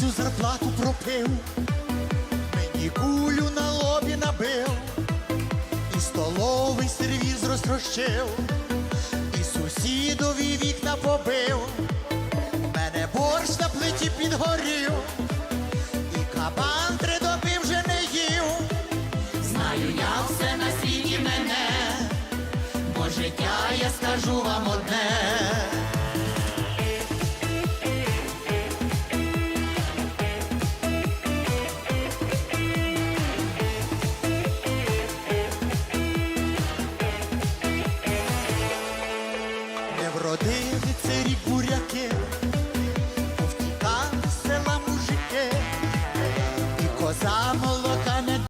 всю зарплату пропив, мені кулю на лобі набив, і столовий сервіз розтрощив, і сусідові вікна побив, мене борщ на плиті підгорів, і кабан три доби вже не їв. Знаю, я все на світі мене, бо життя я скажу вам одне. вродив цей рік буря.